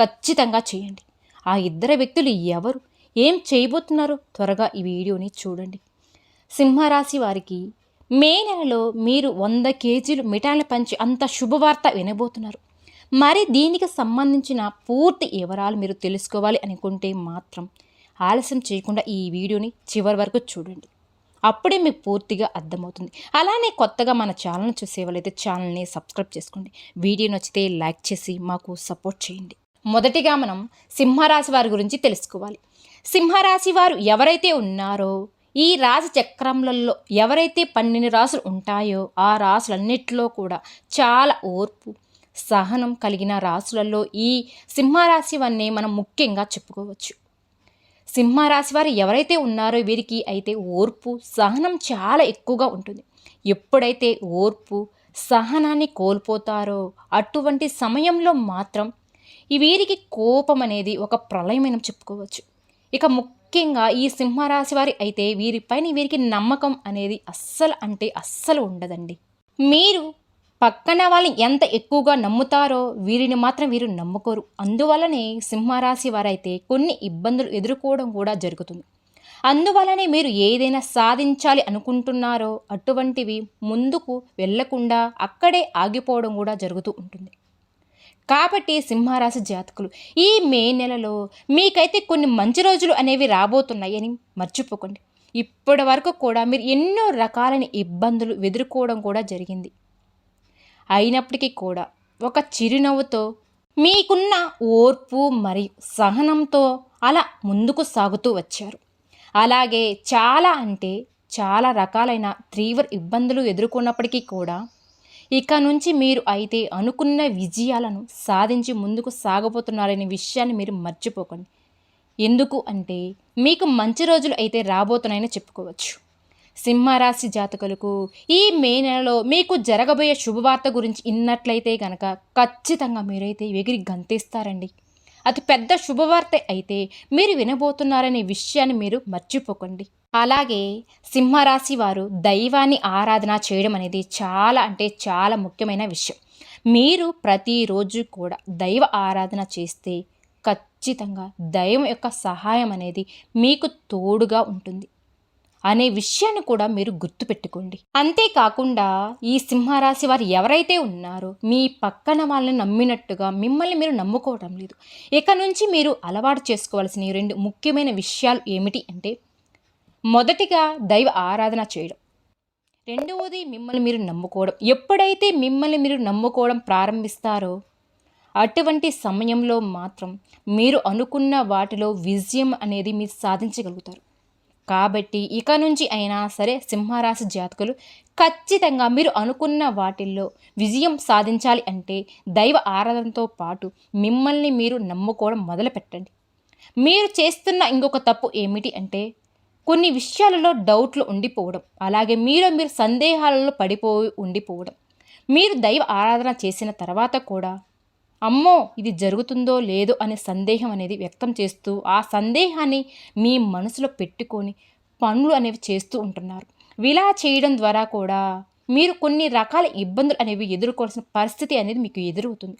ఖచ్చితంగా చేయండి. ఆ ఇద్దరు వ్యక్తులు ఎవరు? ఏం చేయబోతున్నారో త్వరగా ఈ వీడియోని చూడండి. సింహరాశి వారికి మే నెలలో మీరు వంద కేజీలు మిఠాయిలు పంచి అంత శుభవార్త వినబోతున్నారు. మరి దీనికి సంబంధించిన పూర్తి వివరాలు మీరు తెలుసుకోవాలి అనుకుంటే మాత్రం ఆలస్యం చేయకుండా ఈ వీడియోని చివరి వరకు చూడండి. అప్పుడే మీకు పూర్తిగా అర్థమవుతుంది. అలానే కొత్తగా మన ఛానల్ చూసే వాళ్ళైతే ఛానల్ని సబ్స్క్రైబ్ చేసుకోండి. వీడియో నచ్చితే లైక్ చేసి మాకు సపోర్ట్ చేయండి. మొదటిగా మనం సింహరాశి వారి గురించి తెలుసుకోవాలి. సింహరాశి వారు ఎవరైతే ఉన్నారో ఈ రాశి చక్రములలో ఎవరైతే పన్నెండు రాసులు ఉంటాయో ఆ రాసులన్నిటిలో కూడా చాలా ఓర్పు సహనం కలిగిన రాసులలో ఈ సింహరాశి వన్నే మనం ముఖ్యంగా చెప్పుకోవచ్చు. సింహరాశి వారు ఎవరైతే ఉన్నారో వీరికి అయితే ఓర్పు సహనం చాలా ఎక్కువగా ఉంటుంది. ఎప్పుడైతే ఓర్పు సహనాన్ని కోల్పోతారో అటువంటి సమయంలో మాత్రం ఈ వీరికి కోపం అనేది ఒక ప్రళయమైన చెప్పుకోవచ్చు. ఇక ముఖ్యంగా ఈ సింహరాశి వారి అయితే వీరిపైన వీరికి నమ్మకం అనేది అస్సలు అంటే అస్సలు ఉండదండి. మీరు పక్కన వాళ్ళని ఎంత ఎక్కువగా నమ్ముతారో వీరిని మాత్రం వీరు నమ్ముకోరు. అందువలనే సింహరాశి వారైతే కొన్ని ఇబ్బందులు ఎదుర్కోవడం కూడా జరుగుతుంది. అందువలనే మీరు ఏదైనా సాధించాలి అనుకుంటున్నారో అటువంటివి ముందుకు వెళ్ళకుండా అక్కడే ఆగిపోవడం కూడా జరుగుతూ ఉంటుంది. కాబట్టి సింహరాశి జాతకులు ఈ మే నెలలో మీకైతే కొన్ని మంచి రోజులు అనేవి రాబోతున్నాయని మర్చిపోకండి. ఇప్పటి వరకు కూడా మీరు ఎన్నో రకాలైన ఇబ్బందులు ఎదుర్కోవడం కూడా జరిగింది. అయినప్పటికీ కూడా ఒక చిరునవ్వుతో మీకున్న ఓర్పు మరియు సహనంతో అలా ముందుకు సాగుతూ వచ్చారు. అలాగే చాలా అంటే చాలా రకాలైన తీవ్ర ఇబ్బందులు ఎదుర్కొన్నప్పటికీ కూడా ఇక నుంచి మీరు అయితే అనుకున్న విజయాలను సాధించి ముందుకు సాగబోతున్నారనే విషయాన్ని మీరు మర్చిపోకండి. ఎందుకు అంటే మీకు మంచి రోజులు అయితే రాబోతున్నాయని చెప్పుకోవచ్చు. సింహరాశి జాతకులకు ఈ మే నెలలో మీకు జరగబోయే శుభవార్త గురించి ఇన్నట్లయితే గనక ఖచ్చితంగా మీరైతే ఎగిరి గంతేస్తారండి. అతి పెద్ద శుభవార్త అయితే మీరు వినబోతున్నారనే విషయాన్ని మీరు మర్చిపోకండి. అలాగే సింహరాశి వారు దైవాన్ని ఆరాధన చేయడం అనేది చాలా అంటే చాలా ముఖ్యమైన విషయం. మీరు ప్రతిరోజు కూడా దైవ ఆరాధన చేస్తే ఖచ్చితంగా దైవం యొక్క సహాయం అనేది మీకు తోడుగా ఉంటుంది అనే విషయాన్ని కూడా మీరు గుర్తుపెట్టుకోండి. అంతేకాకుండా ఈ సింహరాశి వారు ఎవరైతే ఉన్నారో మీ పక్కన వాళ్ళని నమ్మినట్టుగా మిమ్మల్ని మీరు నమ్ముకోవడం లేదు. ఇక నుంచి మీరు అలవాటు చేసుకోవాల్సిన ఈ రెండు ముఖ్యమైన విషయాలు ఏమిటి అంటే మొదటిగా దైవ ఆరాధన చేయడం. రెండవది మిమ్మల్ని మీరు నమ్ముకోవడం. ఎప్పుడైతే మిమ్మల్ని మీరు నమ్ముకోవడం ప్రారంభిస్తారో అటువంటి సమయంలో మాత్రం మీరు అనుకున్న వాటిలో విజయం అనేది మీరు సాధించగలుగుతారు. కాబట్టి ఇక నుంచి అయినా సరే సింహరాశి జాతకులు ఖచ్చితంగా మీరు అనుకున్న వాటిల్లో విజయం సాధించాలి అంటే దైవ ఆరాధనతో పాటు మిమ్మల్ని మీరు నమ్ముకోవడం మొదలు పెట్టండి మీరు చేస్తున్న ఇంకొక తప్పు ఏమిటి అంటే కొన్ని విషయాలలో డౌట్లు ఉండిపోవడం. అలాగే మీరు మీరు సందేహాలలో పడిపోయి ఉండిపోవడం. మీరు దైవ ఆరాధన చేసిన తర్వాత కూడా అమ్మో ఇది జరుగుతుందో లేదో అనే సందేహం అనేది వ్యక్తం చేస్తూ ఆ సందేహాన్ని మీ మనసులో పెట్టుకొని పనులు అనేవి చేస్తూ ఉంటున్నారు. ఇలా చేయడం ద్వారా కూడా మీరు కొన్ని రకాల ఇబ్బందులు అనేవి ఎదుర్కోవాల్సిన పరిస్థితి అనేది మీకు ఎదురవుతుంది.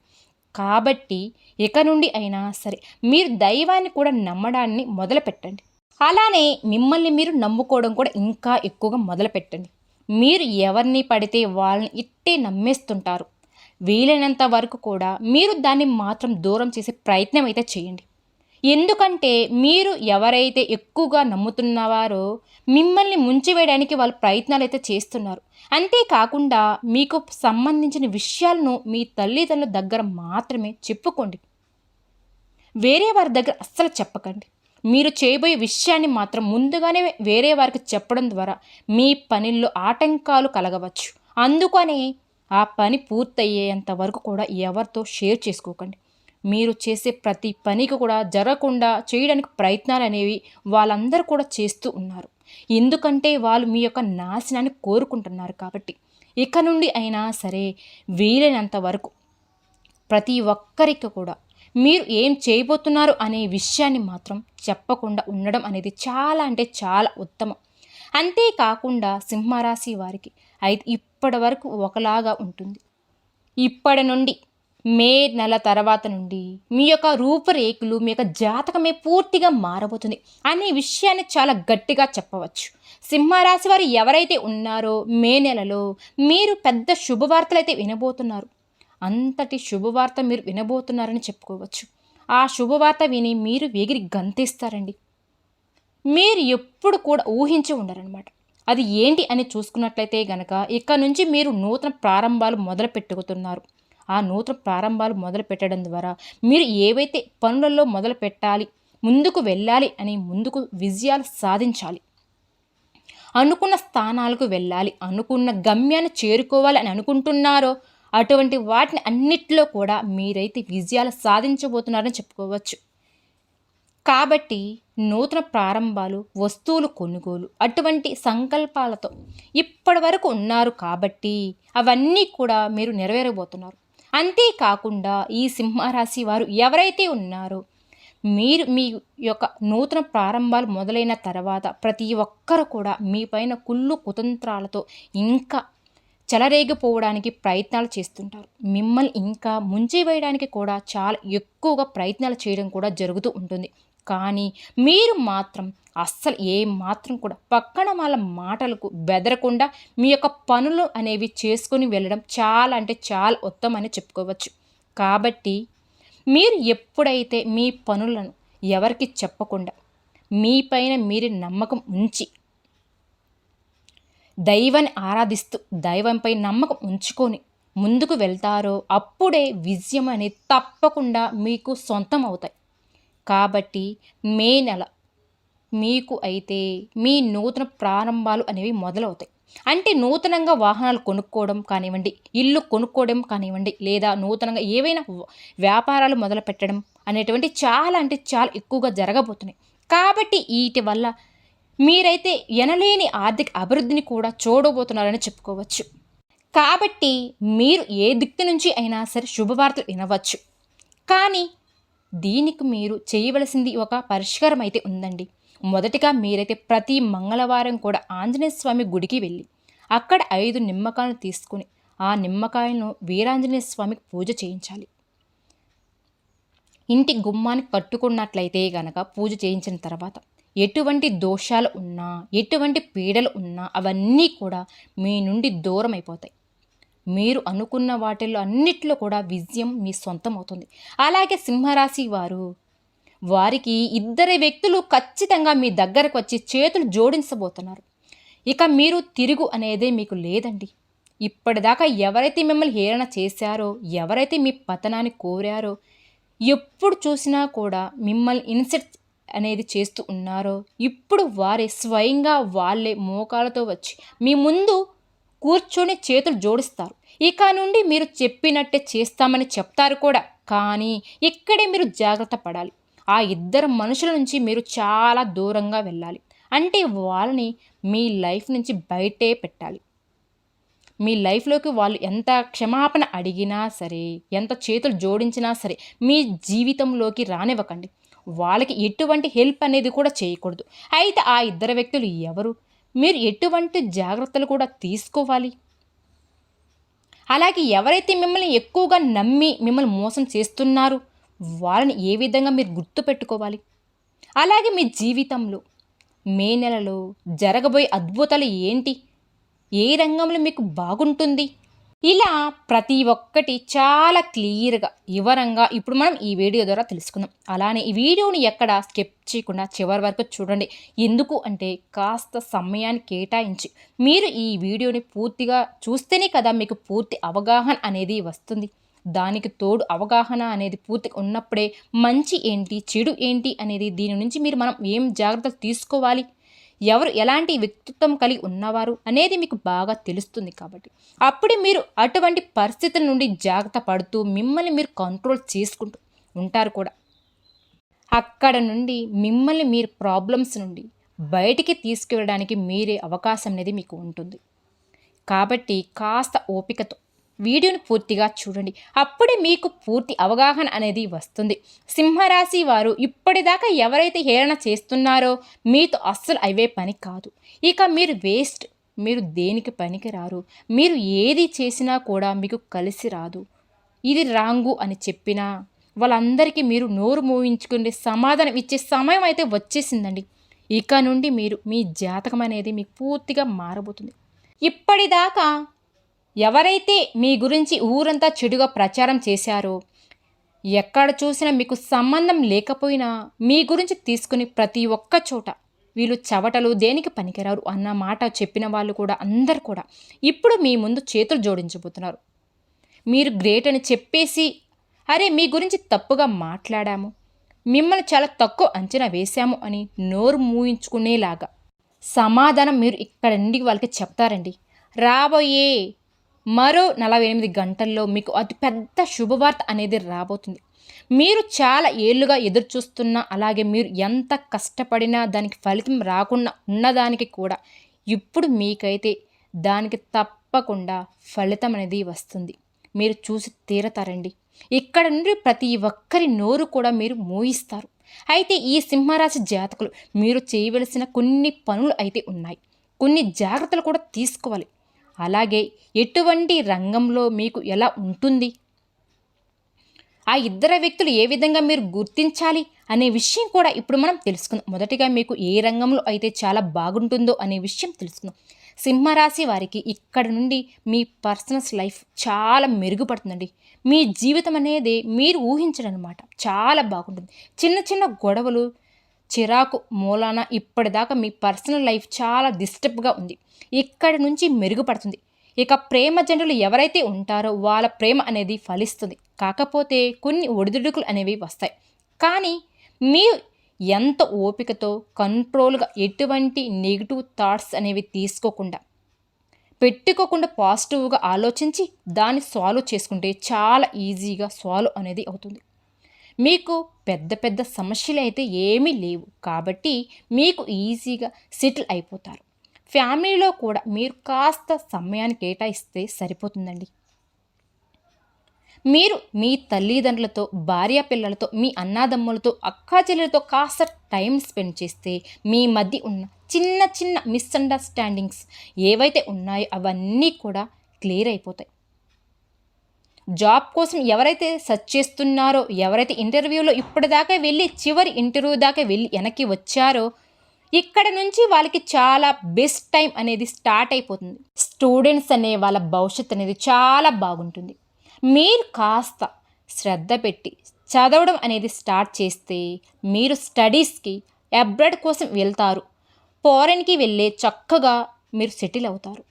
కాబట్టి ఇక నుండి అయినా సరే మీరు దైవాన్ని కూడా నమ్మడాన్ని మొదలు పెట్టండి అలానే మిమ్మల్ని మీరు నమ్ముకోవడం కూడా ఇంకా ఎక్కువగా మొదలుపెట్టండి. మీరు ఎవరిని పడితే వాళ్ళని ఇట్టే నమ్మేస్తుంటారు. వీలైనంత వరకు కూడా మీరు దాన్ని మాత్రం దూరం చేసే ప్రయత్నం అయితే చేయండి. ఎందుకంటే మీరు ఎవరైతే ఎక్కువగా నమ్ముతున్నవారో మిమ్మల్ని ముంచివేయడానికి వాళ్ళు ప్రయత్నాలు అయితే చేస్తున్నారు. అంతేకాకుండా మీకు సంబంధించిన విషయాలను మీ తల్లిదండ్రుల దగ్గర మాత్రమే చెప్పుకోండి. వేరే వారి దగ్గర అస్సలు చెప్పకండి. మీరు చేయబోయే విషయాన్ని మాత్రం ముందుగానే వేరే వారికి చెప్పడం ద్వారా మీ పనిల్లో ఆటంకాలు కలగవచ్చు. అందుకని ఆ పని పూర్తయ్యేంత వరకు కూడా ఎవరితో షేర్ చేసుకోకండి. మీరు చేసే ప్రతి పనికి కూడా జరగకుండా చేయడానికి ప్రయత్నాలు అనేవి వాళ్ళందరూ కూడా చేస్తూ ఉన్నారు. ఎందుకంటే వాళ్ళు మీ యొక్క నాశనాన్ని కోరుకుంటున్నారు కాబట్టి. ఇక నుండి అయినా సరే వీలైనంత వరకు ప్రతి ఒక్కరికి కూడా మీరు ఏం చేయబోతున్నారు అనే విషయాన్ని మాత్రం చెప్పకుండా ఉండడం అనేది చాలా అంటే చాలా ఉత్తమం. అంతేకాకుండా సింహరాశి వారికి అయితే ఇప్పటి వరకు ఒకలాగా ఉంటుంది. ఇప్పటి నుండి మే నెల తర్వాత నుండి మీ యొక్క రూపురేఖలు మీ యొక్క జాతకమే పూర్తిగా మారబోతుంది అనే విషయాన్ని చాలా గట్టిగా చెప్పవచ్చు. సింహరాశి వారు ఎవరైతే ఉన్నారో మే నెలలో మీరు పెద్ద శుభవార్తలు అయితే వినబోతున్నారు. అంతటి శుభవార్త మీరు వినబోతున్నారని చెప్పుకోవచ్చు. ఆ శుభవార్త విని మీరు ఎగిరి గంతేస్తారండి. మీరు ఎప్పుడు కూడా ఊహించి ఉండరనమాట అది ఏంటి అని చూసుకున్నట్లయితే గనక ఇక్కడ నుంచి మీరు నూతన ప్రారంభాలు మొదలు పెట్టుకుతున్నారు. ఆ నూతన ప్రారంభాలు మొదలు పెట్టడం ద్వారా మీరు ఏవైతే పనులలో మొదలు పెట్టాలి ముందుకు వెళ్ళాలి అని ముందుకు విజయాలు సాధించాలి. అనుకున్న స్థానాలకు వెళ్ళాలి అనుకున్న గమ్యాన్ని చేరుకోవాలి అని అనుకుంటున్నారో అటువంటి వాటిని అన్నిట్లో కూడా మీరైతే విజయాలు సాధించబోతున్నారని చెప్పుకోవచ్చు. కాబట్టి నూతన ప్రారంభాలు వస్తువులు కొనుగోలు అటువంటి సంకల్పాలతో ఇప్పటి వరకు ఉన్నారు కాబట్టి అవన్నీ కూడా మీరు నెరవేరబోతున్నారు. అంతేకాకుండా ఈ సింహరాశి వారు ఎవరైతే ఉన్నారో మీరు మీ యొక్క నూతన ప్రారంభాలు మొదలైన తర్వాత ప్రతి ఒక్కరు కూడా మీ పైన కుళ్ళు కుతంత్రాలతో ఇంకా చెలరేగిపోవడానికి ప్రయత్నాలు చేస్తుంటారు. మిమ్మల్ని ఇంకా ముంచి వేయడానికి కూడా చాలా ఎక్కువగా ప్రయత్నాలు చేయడం కూడా జరుగుతూ ఉంటుంది. కానీ మీరు మాత్రం అస్సలు ఏ మాత్రం కూడా పక్కన వాళ్ళ మాటలకు బెదరకుండా మీ యొక్క పనులు అనేవి చేసుకొని వెళ్ళడం చాలా అంటే చాలా ఉత్తమని చెప్పుకోవచ్చు. కాబట్టి మీరు ఎప్పుడైతే మీ పనులను ఎవరికి చెప్పకుండా మీ పైన మీరు నమ్మకం ఉంచి దైవాన్ని ఆరాధిస్తూ దైవంపై నమ్మకం ఉంచుకొని ముందుకు వెళ్తారో అప్పుడే విజయం అనేది తప్పకుండా మీకు సొంతం అవుతాయి కాబట్టి మే నెల మీకు అయితే మీ నూతన ప్రారంభాలు అనేవి మొదలవుతాయి. అంటే నూతనంగా వాహనాలు కొనుక్కోవడం కానివ్వండి ఇల్లు కొనుక్కోవడం కానివ్వండి లేదా నూతనంగా ఏవైనా వ్యాపారాలు మొదలు పెట్టడం అనేటువంటి చాలా అంటే చాలా ఎక్కువగా జరగబోతున్నాయి. కాబట్టి వీటి వల్ల మీరైతే ఎనలేని ఆర్థిక అభివృద్ధిని కూడా చూడబోతున్నారని చెప్పుకోవచ్చు. కాబట్టి మీరు ఏ దిక్కు నుంచి అయినా సరే శుభవార్తలు వినవచ్చు. కానీ దీనికి మీరు చేయవలసింది ఒక పరిష్కారం అయితే ఉందండి. మొదటిగా మీరైతే ప్రతి మంగళవారం కూడా ఆంజనేయ స్వామి గుడికి వెళ్ళి అక్కడ ఐదు నిమ్మకాయలను తీసుకుని ఆ నిమ్మకాయలను వీరాంజనేయ స్వామికి పూజ చేయించాలి. ఇంటి గుమ్మానికి కట్టుకున్నట్లయితే గనక పూజ చేయించిన తర్వాత ఎటువంటి దోషాలు ఉన్నా ఎటువంటి పీడలు ఉన్నా అవన్నీ కూడా మీ నుండి దూరం అయిపోతాయి మీరు అనుకున్న వాటిల్లో అన్నిట్లో కూడా విజయం మీ సొంతం అవుతుంది అలాగే సింహరాశి వారు వారికి ఇద్దరు వ్యక్తులు ఖచ్చితంగా మీ దగ్గరకు వచ్చి చేతులు జోడించబోతున్నారు. ఇక మీరు తిరుగు అనేదే మీకు లేదండి. ఇప్పటిదాకా ఎవరైతే మిమ్మల్ని హేళన చేశారో ఎవరైతే మీ పతనాన్ని కోరారో ఎప్పుడు చూసినా కూడా మిమ్మల్ని ఇన్సెట్ అనేది చేస్తూ ఉన్నారో ఇప్పుడు వారే స్వయంగా వాళ్ళే మోకాలతో వచ్చి మీ ముందు కూర్చొని చేతులు జోడిస్తారు. ఇక నుండి మీరు చెప్పినట్టే చేస్తామని చెప్తారు కూడా. కానీ ఇక్కడే మీరు జాగ్రత్త పడాలి. ఆ ఇద్దరు మనుషుల నుంచి మీరు చాలా దూరంగా వెళ్ళాలి. అంటే వాళ్ళని మీ లైఫ్ నుంచి బయటే పెట్టాలి. మీ లైఫ్లోకి వాళ్ళు ఎంత క్షమాపణ అడిగినా సరే ఎంత చేతులు జోడించినా సరే మీ జీవితంలోకి రానివ్వకండి. వాళ్ళకి ఎటువంటి హెల్ప్ అనేది కూడా చేయకూడదు. అయితే ఆ ఇద్దరు వ్యక్తులు ఎవరు? మీరు ఎటువంటి జాగ్రత్తలు కూడా తీసుకోవాలి. అలాగే ఎవరైతే మిమ్మల్ని ఎక్కువగా నమ్మి మిమ్మల్ని మోసం చేస్తున్నారు వాళ్ళని ఏ విధంగా మీరు గుర్తుపెట్టుకోవాలి అలాగే మీ జీవితంలో మే నెలలో జరగబోయే అద్భుతాలు ఏంటి? ఏ రంగంలో మీకు బాగుంటుంది? ఇలా ప్రతి ఒక్కటి చాలా క్లియర్గా వివరంగా ఇప్పుడు మనం ఈ వీడియో ద్వారా తెలుసుకుందాం. అలానే ఈ వీడియోని ఎక్కడ స్కిప్ చేయకుండా చివరి వరకు చూడండి. ఎందుకు అంటే కాస్త సమయాన్ని కేటాయించి మీరు ఈ వీడియోని పూర్తిగా చూస్తేనే కదా మీకు పూర్తి అవగాహన అనేది వస్తుంది. దానికి తోడు అవగాహన అనేది పూర్తిగా ఉన్నప్పుడే మంచి ఏంటి చెడు ఏంటి అనేది దీని నుంచి మీరు మనం ఏం జాగ్రత్తలు తీసుకోవాలి? ఎవరు ఎలాంటి వ్యక్తిత్వం కలిగి ఉన్నవారు అనేది మీకు బాగా తెలుస్తుంది కాబట్టి. అప్పుడే మీరు అటువంటి పరిస్థితుల నుండి జాగ్రత్త పడుతూ మిమ్మల్ని మీరు కంట్రోల్ చేసుకుంటూ ఉంటారు కూడా. అక్కడ నుండి మిమ్మల్ని మీరు ప్రాబ్లమ్స్ నుండి బయటికి తీసుకువెళ్ళడానికి మీరే అవకాశం అనేది మీకు ఉంటుంది. కాబట్టి కాస్త ఓపికతో వీడియోని పూర్తిగా చూడండి. అప్పుడే మీకు పూర్తి అవగాహన అనేది వస్తుంది. సింహరాశి వారు ఇప్పటిదాకా ఎవరైతే హేళన చేస్తున్నారో మీతో అస్సలు అవే పని కాదు. ఇక మీరు వేస్ట్ మీరు దేనికి పనికి రారు మీరు ఏది చేసినా కూడా మీకు కలిసి రాదు. ఇది రాంగు అని చెప్పినా వాళ్ళందరికీ మీరు నోరు మోయించుకునే సమాధానం ఇచ్చే సమయం అయితే వచ్చేసిందండి. ఇక నుండి మీరు మీ జాతకం అనేది మీకు పూర్తిగా మారబోతుంది. ఇప్పటిదాకా ఎవరైతే మీ గురించి ఊరంతా చెడుగా ప్రచారం చేశారో ఎక్కడ చూసినా మీకు సంబంధం లేకపోయినా మీ గురించి తీసుకుని ప్రతి ఒక్క చోట వీళ్ళు చవటలు దేనికి పనికిరారు అన్న మాట చెప్పిన వాళ్ళు కూడా అందరు కూడా ఇప్పుడు మీ ముందు చేతులు జోడించబోతున్నారు. మీరు గ్రేట్ అని చెప్పేసి అరే మీ గురించి తప్పుగా మాట్లాడాము మిమ్మల్ని చాలా తక్కువ అంచనా వేశాము అని నోరు మూయించుకునేలాగా సమాధానం మీరు ఇక్కడ నుండి వాళ్ళకి చెప్తారండి. రాబోయే మరో నలభై ఎనిమిది గంటల్లో మీకు అతి పెద్ద శుభవార్త అనేది రాబోతుంది. మీరు చాలా ఏళ్ళుగా ఎదురు చూస్తున్న అలాగే మీరు ఎంత కష్టపడినా దానికి ఫలితం రాకుండా ఉన్నదానికి కూడా ఇప్పుడు మీకైతే దానికి తప్పకుండా ఫలితం అనేది వస్తుంది. మీరు చూసి తీరతారండి. ఇక్కడ నుండి ప్రతి ఒక్కరి నోరు కూడా మీరు మోయిస్తారు. అయితే ఈ సింహరాశి జాతకులు మీరు చేయవలసిన కొన్ని పనులు అయితే ఉన్నాయి. కొన్ని జాగ్రత్తలు కూడా తీసుకోవాలి. అలాగే ఎటువంటి రంగంలో మీకు ఎలా ఉంటుంది? ఆ ఇద్దరు వ్యక్తులు ఏ విధంగా మీరు గుర్తించాలి అనే విషయం కూడా ఇప్పుడు మనం తెలుసుకుందాం. మొదటిగా మీకు ఏ రంగంలో అయితే చాలా బాగుంటుందో అనే విషయం తెలుసుకుందాం. సింహరాశి వారికి ఇక్కడ నుండి మీ పర్సనల్స్ లైఫ్ చాలా మెరుగుపడుతుందండి. మీ జీవితం అనేది మీరు ఊహించడనమాట చాలా బాగుంటుంది. చిన్న చిన్న గొడవలు చిరాకు మూలాన ఇప్పటిదాకా మీ పర్సనల్ లైఫ్ చాలా డిస్టర్బ్గా ఉంది. ఇక్కడ నుంచి మెరుగుపడుతుంది. ఇక ప్రేమ జంటలు ఎవరైతే ఉంటారో వాళ్ళ ప్రేమ అనేది ఫలిస్తుంది. కాకపోతే కొన్ని ఒడిదుడుకులు అనేవి వస్తాయి. కానీ మీరు ఎంత ఓపికతో కంట్రోల్గా ఎటువంటి నెగిటివ్ థాట్స్ అనేవి తీసుకోకుండా పెట్టుకోకుండా పాజిటివ్గా ఆలోచించి దాన్ని సాల్వ్ చేసుకుంటే చాలా ఈజీగా సాల్వ్ అనేది అవుతుంది. మీకు పెద్ద పెద్ద సమస్యలు అయితే ఏమీ లేవు. కాబట్టి మీకు ఈజీగా సెటిల్ అయిపోతారు. ఫ్యామిలీలో కూడా మీరు కాస్త సమయాన్ని కేటాయిస్తే సరిపోతుందండి. మీరు మీ తల్లిదండ్రులతో భార్య పిల్లలతో మీ అన్నాదమ్ములతో అక్కా చెల్లెలతో కాస్త టైం స్పెండ్ చేస్తే మీ మధ్య ఉన్న చిన్న చిన్న మిస్అండర్స్టాండింగ్స్ ఏవైతే ఉన్నాయో అవన్నీ కూడా క్లియర్ అయిపోతాయి. జాబ్ కోసం ఎవరైతే సెర్చ్ చేస్తున్నారో ఎవరైతే ఇంటర్వ్యూలో ఇప్పటిదాకా వెళ్ళి చివరి ఇంటర్వ్యూ దాకా వెళ్ళి వెనక్కి వచ్చారో ఇక్కడ నుంచి వాళ్ళకి చాలా బెస్ట్ టైం అనేది స్టార్ట్ అయిపోతుంది. స్టూడెంట్స్ అనే వాళ్ళ భవిష్యత్ అనేది చాలా బాగుంటుంది. మీరు కాస్త శ్రద్ధ పెట్టి చదవడం అనేది స్టార్ట్ చేస్తే మీరు స్టడీస్కి అబ్రాడ్ కోసం వెళ్తారు. ఫారెన్కి వెళ్ళే చక్కగా మీరు సెటిల్ అవుతారు.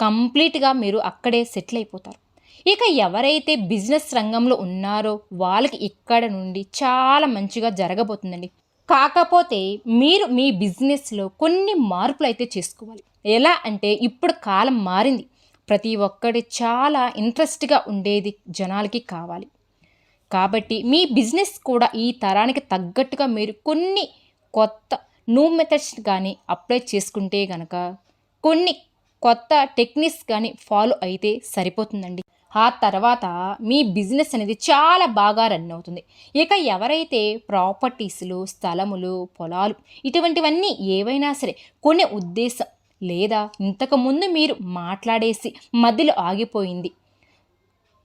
కంప్లీట్గా మీరు అక్కడే సెటిల్ అయిపోతారు. ఇక ఎవరైతే బిజినెస్ రంగంలో ఉన్నారో వాళ్ళకి ఇక్కడ నుండి చాలా మంచిగా జరగబోతుందండి. కాకపోతే మీరు మీ బిజినెస్లో కొన్ని మార్పులు అయితే చేసుకోవాలి. ఎలా అంటే ఇప్పుడు కాలం మారింది. ప్రతి ఒక్కటి చాలా ఇంట్రెస్ట్గా ఉండేది జనాలకి కావాలి. కాబట్టి మీ బిజినెస్ కూడా ఈ తరానికి తగ్గట్టుగా మీరు కొన్ని కొత్త న్యూ మెథడ్స్ కానీ అప్లై చేసుకుంటే కనుక కొన్ని కొత్త టెక్నిక్స్ కానీ ఫాలో అయితే సరిపోతుందండి. ఆ తర్వాత మీ బిజినెస్ అనేది చాలా బాగా రన్ అవుతుంది. ఇక ఎవరైతే ప్రాపర్టీస్లు స్థలములు పొలాలు ఇటువంటివన్నీ ఏవైనా సరే కొనే ఉద్దేశం లేదా ఇంతకుముందు మీరు మాట్లాడేసి మధ్యలో ఆగిపోయింది.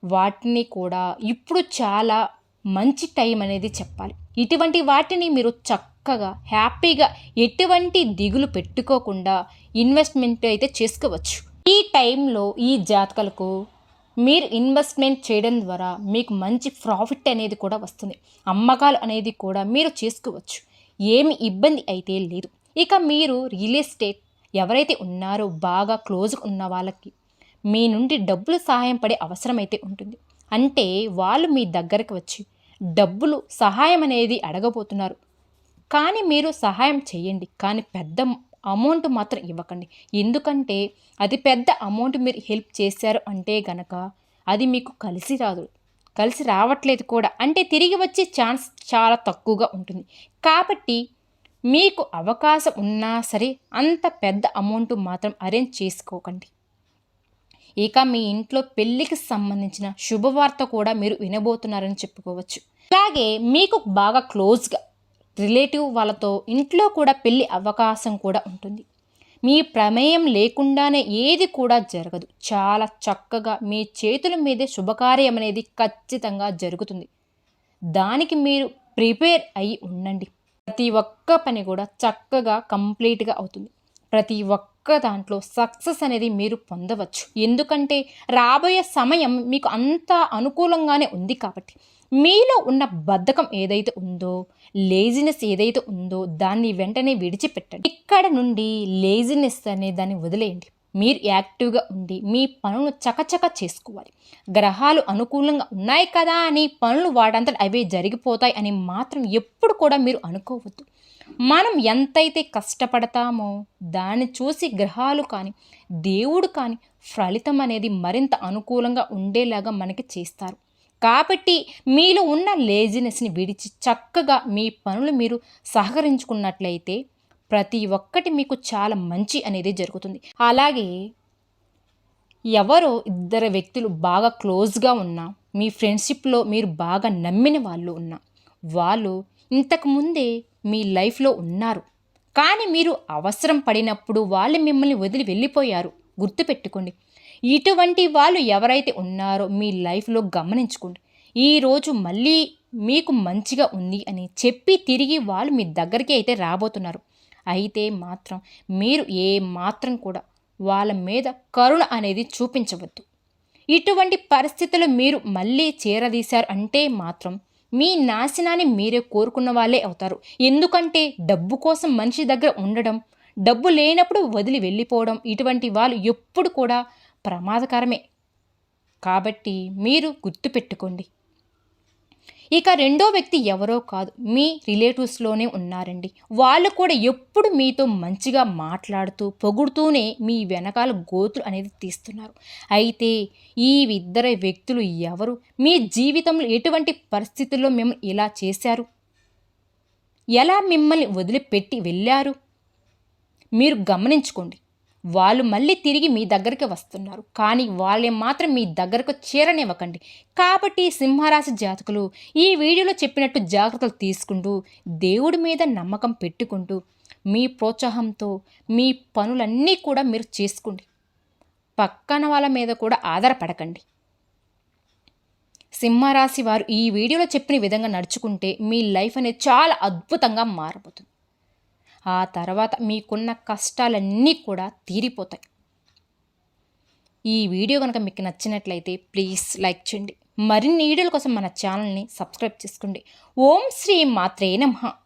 వాటిని కూడా ఇప్పుడు చాలా మంచి టైం అనేది చెప్పాలి. ఇటువంటి వాటిని మీరు చక్కగా హ్యాపీగా ఎటువంటి దిగులు పెట్టుకోకుండా ఇన్వెస్ట్మెంట్ అయితే చేసుకోవచ్చు. ఈ టైంలో ఈ జాతకలకు మీరు ఇన్వెస్ట్మెంట్ చేయడం ద్వారా మీకు మంచి ప్రాఫిట్ అనేది కూడా వస్తుంది. అమ్మకాలు అనేది కూడా మీరు చేసుకోవచ్చు. ఏమి ఇబ్బంది అయితే లేదు. ఇక మీరు రియల్ ఎస్టేట్ ఎవరైతే ఉన్నారో బాగా క్లోజ్గా ఉన్న వాళ్ళకి మీ నుండి డబ్బులు సహాయం పడే అవసరం అయితే ఉంటుంది. అంటే వాళ్ళు మీ దగ్గరకు వచ్చి డబ్బులు సహాయం అనేది అడగబోతున్నారు. కానీ మీరు సహాయం చేయండి. కానీ పెద్ద అమౌంట్ మాత్రం ఇవ్వకండి. ఎందుకంటే అది పెద్ద అమౌంట్ మీరు హెల్ప్ చేశారు అంటే గనక అది మీకు కలిసి రాదు. కలిసి రావట్లేదు కూడా. అంటే తిరిగి వచ్చే ఛాన్స్ చాలా తక్కువగా ఉంటుంది. కాబట్టి మీకు అవకాశం ఉన్నా సరే అంత పెద్ద అమౌంట్ మాత్రం అరేంజ్ చేసుకోకండి. ఇక మీ ఇంట్లో పెళ్ళికి సంబంధించిన శుభవార్త కూడా మీరు వినబోతున్నారని చెప్పుకోవచ్చు. అలాగే మీకు బాగా క్లోజ్గా రిలేటివ్ వాళ్ళతో ఇంట్లో కూడా పెళ్ళి అవకాశం కూడా ఉంటుంది. మీ ప్రమేయం లేకుండానే ఏది కూడా జరగదు. చాలా చక్కగా మీ చేతుల మీదే శుభకార్యం అనేది ఖచ్చితంగా జరుగుతుంది. దానికి మీరు ప్రిపేర్ అయి ఉండండి. ప్రతి ఒక్క పని కూడా చక్కగా కంప్లీట్గా అవుతుంది. ప్రతి ఒక్క దాంట్లో సక్సెస్ అనేది మీరు పొందవచ్చు. ఎందుకంటే రాబోయే సమయం మీకు అంత అనుకూలంగానే ఉంది కాబట్టి. మీలో ఉన్న బద్ధకం ఏదైతే ఉందో లేజినెస్ ఏదైతే ఉందో దాన్ని వెంటనే విడిచిపెట్టండి. ఇక్కడ నుండి లేజినెస్ అనే దాన్ని వదిలేయండి. మీరు యాక్టివ్గా ఉండి మీ పనులు చకచక చేసుకోవాలి. గ్రహాలు అనుకూలంగా ఉన్నాయి కదా అని పనులు వాడంతట అవే జరిగిపోతాయి అని మాత్రం ఎప్పుడు కూడా మీరు అనుకోవద్దు. మనం ఎంతైతే కష్టపడతామో దాన్ని చూసి గ్రహాలు కానీ దేవుడు కానీ ఫలితం అనేది మరింత అనుకూలంగా ఉండేలాగా మనకి చేస్తారు. కాబట్టి మీలో ఉన్న లేజినెస్ని విడిచి చక్కగా మీ పనులు మీరు సహకరించుకున్నట్లయితే ప్రతి ఒక్కటి మీకు చాలా మంచి అనేది జరుగుతుంది. అలాగే ఎవరో ఇద్దరు వ్యక్తులు బాగా క్లోజ్గా ఉన్నా మీ ఫ్రెండ్షిప్లో మీరు బాగా నమ్మిన వాళ్ళు ఉన్నా వాళ్ళు ఇంతకుముందే మీ లైఫ్లో ఉన్నారు. కానీ మీరు అవసరం పడినప్పుడు వాళ్ళు మిమ్మల్ని వదిలి వెళ్ళిపోయారు. గుర్తుపెట్టుకోండి. ఇటువంటి వాళ్ళు ఎవరైతే ఉన్నారో మీ లైఫ్లో గమనించుకోండి. ఈరోజు మళ్ళీ మీకు మంచిగా ఉంది అని చెప్పి తిరిగి వాళ్ళు మీ దగ్గరికి అయితే రాబోతున్నారు. అయితే మాత్రం మీరు ఏ మాత్రం కూడా వాళ్ళ మీద కరుణ అనేది చూపించవద్దు. ఇటువంటి పరిస్థితులు మీరు మళ్ళీ చేరదీశారు అంటే మాత్రం మీ నాశనాన్ని మీరే కోరుకున్న వాళ్ళే అవుతారు. ఎందుకంటే డబ్బు కోసం మనిషి దగ్గర ఉండడం డబ్బు లేనప్పుడు వదిలి వెళ్ళిపోవడం ఇటువంటి వాళ్ళు ఎప్పుడు కూడా ప్రమాదకరమే. కాబట్టి మీరు గుర్తుపెట్టుకోండి ఇక రెండో వ్యక్తి ఎవరో కాదు మీ రిలేటివ్స్లోనే ఉన్నారండి. వాళ్ళు కూడా ఎప్పుడు మీతో మంచిగా మాట్లాడుతూ పొగుడుతూనే మీ వెనకాల గోతులు అనేది తీస్తున్నారు. అయితే ఈ ఇద్దరు వ్యక్తులు ఎవరు? మీ జీవితంలో ఎటువంటి పరిస్థితుల్లో మిమ్మల్ని ఇలా చేశారు? ఎలా మిమ్మల్ని వదిలిపెట్టి వెళ్ళారు? మీరు గమనించుకోండి. వాళ్ళు మళ్ళీ తిరిగి మీ దగ్గరికి వస్తున్నారు. కానీ వాళ్ళే మాత్రం మీ దగ్గరకు చేరనివ్వకండి. కాబట్టి సింహరాశి జాతకులు ఈ వీడియోలో చెప్పినట్టు జాగ్రత్తలు తీసుకుంటూ దేవుడి మీద నమ్మకం పెట్టుకుంటూ మీ ప్రోత్సాహంతో మీ పనులన్నీ కూడా మీరు చేసుకోండి. పక్కన వాళ్ళ మీద కూడా ఆధారపడకండి. సింహరాశి వారు ఈ వీడియోలో చెప్పిన విధంగా నడుచుకుంటే మీ లైఫ్ అనేది చాలా అద్భుతంగా మారబోతుంది. ఆ తర్వాత మీకున్న కష్టాలన్నీ కూడా తీరిపోతాయి. ఈ వీడియో కనుక మీకు నచ్చినట్లయితే ప్లీజ్ లైక్ చేయండి. మరిన్ని వీడియోల కోసం మన ఛానల్ని సబ్స్క్రైబ్ చేసుకోండి. ఓం శ్రీ మాత్రే నమః.